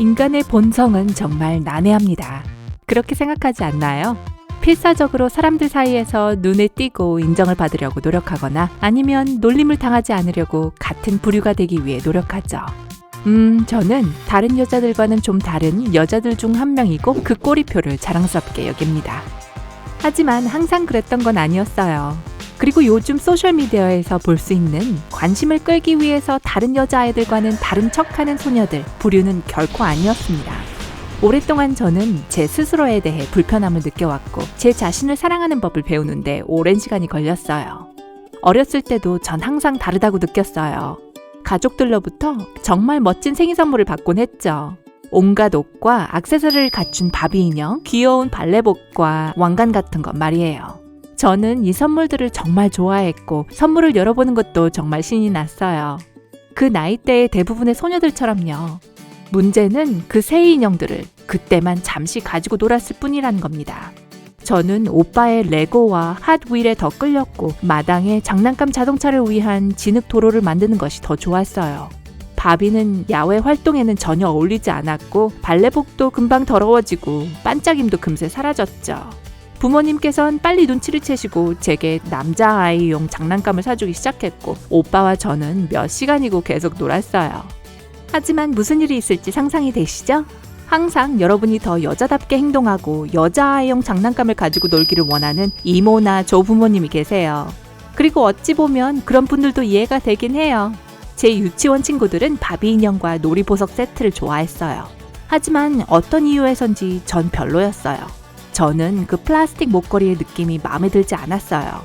인간의 본성은 정말 난해합니다. 그렇게 생각하지 않나요? 필사적으로 사람들 사이에서 눈에 띄고 인정을 받으려고 노력하거나 아니면 놀림을 당하지 않으려고 같은 부류가 되기 위해 노력하죠. 음, 저는 다른 여자들과는 좀 다른 여자들 중 한 명이고 그 꼬리표를 자랑스럽게 여깁니다. 하지만 항상 그랬던 건 아니었어요. 그리고 요즘 소셜미디어에서 볼 수 있는 관심을 끌기 위해서 다른 여자아이들과는 다른 척하는 소녀들, 부류는 결코 아니었습니다. 오랫동안 저는 제 스스로에 대해 불편함을 느껴왔고, 제 자신을 사랑하는 법을 배우는데 오랜 시간이 걸렸어요. 어렸을 때도 전 항상 다르다고 느꼈어요. 가족들로부터 정말 멋진 생일 선물을 받곤 했죠. 온갖 옷과 액세서리를 갖춘 바비 인형, 귀여운 발레복과 왕관 같은 것 말이에요. 저는 이 선물들을 정말 좋아했고 선물을 열어보는 것도 정말 신이 났어요. 그 나이대의 대부분의 소녀들처럼요. 문제는 그 새 인형들을 그때만 잠시 가지고 놀았을 뿐이라는 겁니다. 저는 오빠의 레고와 핫윌에 더 끌렸고 마당에 장난감 자동차를 위한 진흙 도로를 만드는 것이 더 좋았어요. 바비는 야외 활동에는 전혀 어울리지 않았고 발레복도 금방 더러워지고 반짝임도 금세 사라졌죠. 부모님께선 빨리 눈치를 채시고 제게 남자아이용 장난감을 사주기 시작했고 오빠와 저는 몇 시간이고 계속 놀았어요. 하지만 무슨 일이 있을지 상상이 되시죠? 항상 여러분이 더 여자답게 행동하고 여자아이용 장난감을 가지고 놀기를 원하는 이모나 조부모님이 계세요. 그리고 어찌 보면 그런 분들도 이해가 되긴 해요. 제 유치원 친구들은 바비 인형과 놀이보석 세트를 좋아했어요. 하지만 어떤 이유에선지 전 별로였어요. 저는 그 플라스틱 목걸이의 느낌이 마음에 들지 않았어요.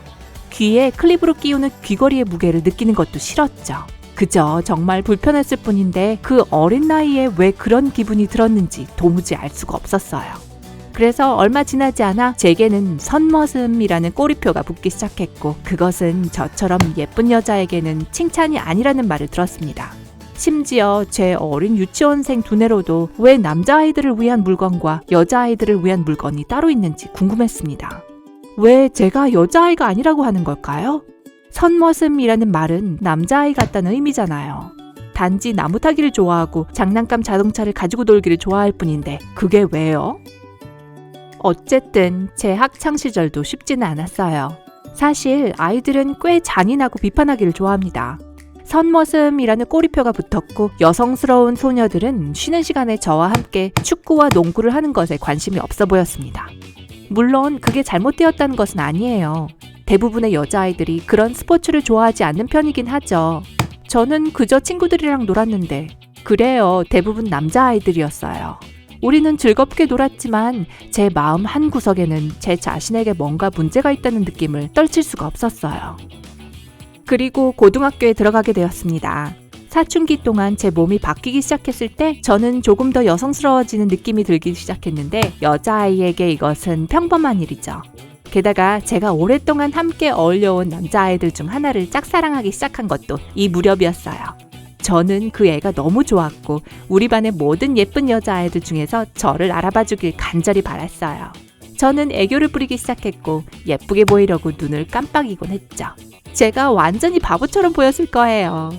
귀에 클립으로 끼우는 귀걸이의 무게를 느끼는 것도 싫었죠. 그저 정말 불편했을 뿐인데 그 어린 나이에 왜 그런 기분이 들었는지 도무지 알 수가 없었어요. 그래서 얼마 지나지 않아 제게는 선머슴이라는 꼬리표가 붙기 시작했고 그것은 저처럼 예쁜 여자에게는 칭찬이 아니라는 말을 들었습니다. 심지어 제 어린 유치원생 두뇌로도 왜 남자아이들을 위한 물건과 여자아이들을 위한 물건이 따로 있는지 궁금했습니다. 왜 제가 여자아이가 아니라고 하는 걸까요? 선머슴이라는 말은 남자아이 같다는 의미잖아요. 단지 나무 타기를 좋아하고 장난감 자동차를 가지고 놀기를 좋아할 뿐인데 그게 왜요? 어쨌든 제 학창 시절도 쉽지는 않았어요. 사실 아이들은 꽤 잔인하고 비판하기를 좋아합니다. 선머슴이라는 꼬리표가 붙었고 여성스러운 소녀들은 쉬는 시간에 저와 함께 축구와 농구를 하는 것에 관심이 없어 보였습니다. 물론 그게 잘못되었다는 것은 아니에요. 대부분의 여자아이들이 그런 스포츠를 좋아하지 않는 편이긴 하죠. 저는 그저 친구들이랑 놀았는데, 그래요. 대부분 남자아이들이었어요. 우리는 즐겁게 놀았지만 제 마음 한 구석에는 제 자신에게 뭔가 문제가 있다는 느낌을 떨칠 수가 없었어요. 그리고 고등학교에 들어가게 되었습니다. 사춘기 동안 제 몸이 바뀌기 시작했을 때 저는 조금 더 여성스러워지는 느낌이 들기 시작했는데 여자아이에게 이것은 평범한 일이죠. 게다가 제가 오랫동안 함께 어울려온 남자아이들 중 하나를 짝사랑하기 시작한 것도 이 무렵이었어요. 저는 그 애가 너무 좋았고 우리 반의 모든 예쁜 여자아이들 중에서 저를 알아봐 주길 간절히 바랐어요. 저는 애교를 부리기 시작했고 예쁘게 보이려고 눈을 깜빡이곤 했죠. 제가 완전히 바보처럼 보였을 거예요.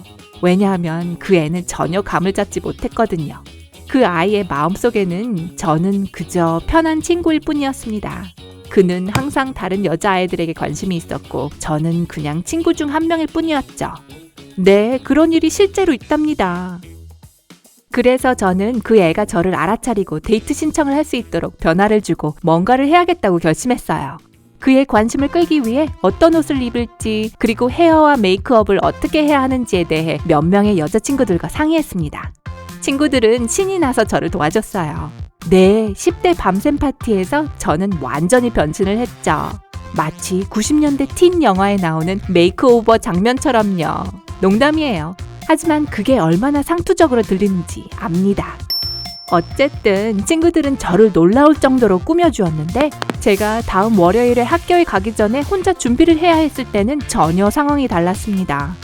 왜냐하면 그 애는 전혀 감을 잡지 못했거든요. 그 아이의 마음속에는 저는 그저 편한 친구일 뿐이었습니다. 그는 항상 다른 여자아이들에게 관심이 있었고 저는 그냥 친구 중 한 명일 뿐이었죠. 네, 그런 일이 실제로 있답니다. 그래서 저는 그 애가 저를 알아차리고 데이트 신청을 할 수 있도록 변화를 주고 뭔가를 해야겠다고 결심했어요. 그의 관심을 끌기 위해 어떤 옷을 입을지 그리고 헤어와 메이크업을 어떻게 해야 하는지에 대해 몇 명의 여자친구들과 상의했습니다. 친구들은 신이 나서 저를 도와줬어요. 네, 10대 밤샘 파티에서 저는 완전히 변신을 했죠. 마치 90년대 틴 영화에 나오는 메이크오버 장면처럼요. 농담이에요. 하지만 그게 얼마나 상투적으로 들리는지 압니다. 어쨌든 친구들은 저를 놀라울 정도로 꾸며주었는데 제가 다음 월요일에 학교에 가기 전에 혼자 준비를 해야 했을 때는 전혀 상황이 달랐습니다.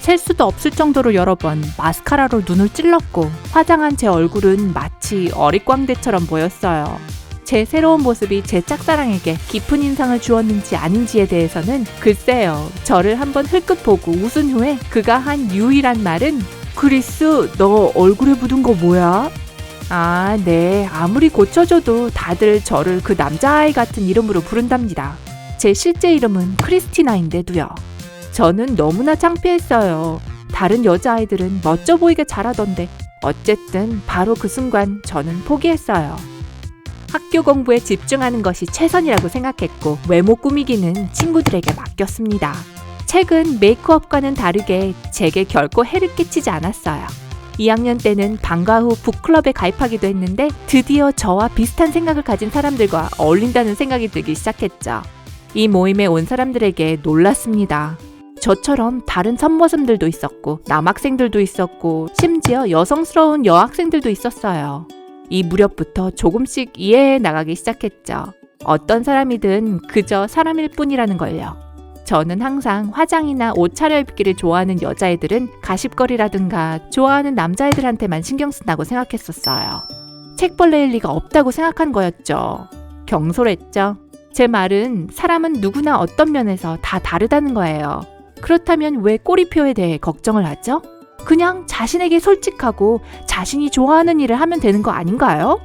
셀 수도 없을 정도로 여러 번 마스카라로 눈을 찔렀고 화장한 제 얼굴은 마치 어릿광대처럼 보였어요. 제 새로운 모습이 제 짝사랑에게 깊은 인상을 주었는지 아닌지에 대해서는 글쎄요. 저를 한번 흘끗 보고 웃은 후에 그가 한 유일한 말은 크리스, 너 얼굴에 묻은 거 뭐야? 아, 네. 아무리 고쳐줘도 다들 저를 그 남자아이 같은 이름으로 부른답니다. 제 실제 이름은 크리스티나인데도요. 저는 너무나 창피했어요. 다른 여자아이들은 멋져 보이게 잘하던데 어쨌든 바로 그 순간 저는 포기했어요. 학교 공부에 집중하는 것이 최선이라고 생각했고 외모 꾸미기는 친구들에게 맡겼습니다. 책은 메이크업과는 다르게 제게 결코 해를 끼치지 않았어요. 2학년 때는 방과 후 북클럽에 가입하기도 했는데 드디어 저와 비슷한 생각을 가진 사람들과 어울린다는 생각이 들기 시작했죠. 이 모임에 온 사람들에게 놀랐습니다. 저처럼 다른 선모습들도 있었고 남학생들도 있었고 심지어 여성스러운 여학생들도 있었어요. 이 무렵부터 조금씩 이해해 나가기 시작했죠. 어떤 사람이든 그저 사람일 뿐이라는 걸요. 저는 항상 화장이나 옷 차려입기를 좋아하는 여자애들은 가십거리라든가 좋아하는 남자애들한테만 신경 쓴다고 생각했었어요. 책벌레일 리가 없다고 생각한 거였죠. 경솔했죠. 제 말은 사람은 누구나 어떤 면에서 다 다르다는 거예요. 그렇다면 왜 꼬리표에 대해 걱정을 하죠? 그냥 자신에게 솔직하고 자신이 좋아하는 일을 하면 되는 거 아닌가요?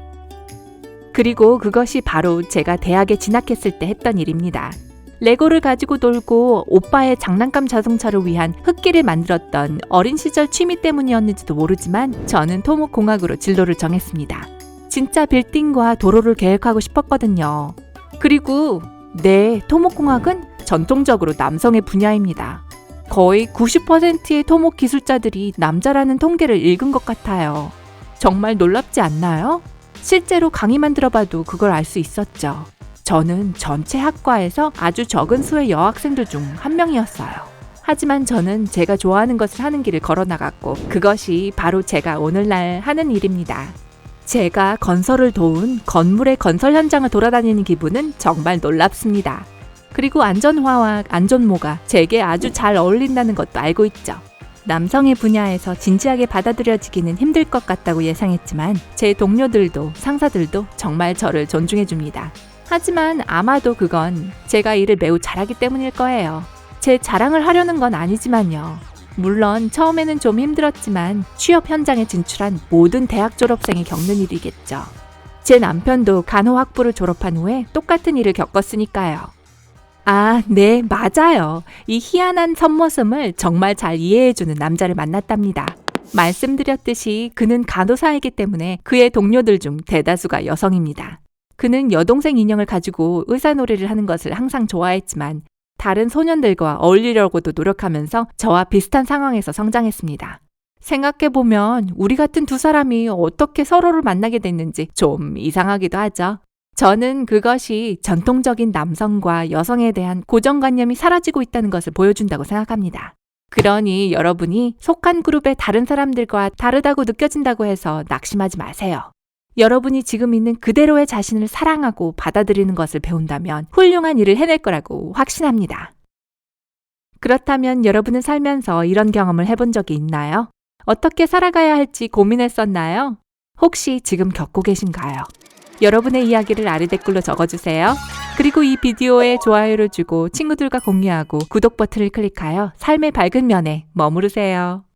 그리고 그것이 바로 제가 대학에 진학했을 때 했던 일입니다. 레고를 가지고 놀고 오빠의 장난감 자동차를 위한 흙길을 만들었던 어린 시절 취미 때문이었는지도 모르지만 저는 토목공학으로 진로를 정했습니다. 진짜 빌딩과 도로를 계획하고 싶었거든요. 그리고 네, 토목공학은 전통적으로 남성의 분야입니다. 거의 90%의 토목 기술자들이 남자라는 통계를 읽은 것 같아요. 정말 놀랍지 않나요? 실제로 강의만 들어봐도 그걸 알 수 있었죠. 저는 전체 학과에서 아주 적은 수의 여학생들 중 한 명이었어요. 하지만 저는 제가 좋아하는 것을 하는 길을 걸어 나갔고 그것이 바로 제가 오늘날 하는 일입니다. 제가 건설을 도운 건물의 건설 현장을 돌아다니는 기분은 정말 놀랍습니다. 그리고 안전화와 안전모가 제게 아주 잘 어울린다는 것도 알고 있죠. 남성의 분야에서 진지하게 받아들여지기는 힘들 것 같다고 예상했지만 제 동료들도 상사들도 정말 저를 존중해 줍니다. 하지만 아마도 그건 제가 일을 매우 잘하기 때문일 거예요. 제 자랑을 하려는 건 아니지만요. 물론 처음에는 좀 힘들었지만 취업 현장에 진출한 모든 대학 졸업생이 겪는 일이겠죠. 제 남편도 간호학부를 졸업한 후에 똑같은 일을 겪었으니까요. 아, 네, 맞아요. 이 희한한 선모습을 정말 잘 이해해주는 남자를 만났답니다. 말씀드렸듯이 그는 간호사이기 때문에 그의 동료들 중 대다수가 여성입니다. 그는 여동생 인형을 가지고 의사놀이를 하는 것을 항상 좋아했지만 다른 소년들과 어울리려고도 노력하면서 저와 비슷한 상황에서 성장했습니다. 생각해보면 우리 같은 두 사람이 어떻게 서로를 만나게 됐는지 좀 이상하기도 하죠. 저는 그것이 전통적인 남성과 여성에 대한 고정관념이 사라지고 있다는 것을 보여준다고 생각합니다. 그러니 여러분이 속한 그룹의 다른 사람들과 다르다고 느껴진다고 해서 낙심하지 마세요. 여러분이 지금 있는 그대로의 자신을 사랑하고 받아들이는 것을 배운다면 훌륭한 일을 해낼 거라고 확신합니다. 그렇다면 여러분은 살면서 이런 경험을 해본 적이 있나요? 어떻게 살아가야 할지 고민했었나요? 혹시 지금 겪고 계신가요? 여러분의 이야기를 아래 댓글로 적어주세요. 그리고 이 비디오에 좋아요를 주고 친구들과 공유하고 구독 버튼을 클릭하여 삶의 밝은 면에 머무르세요.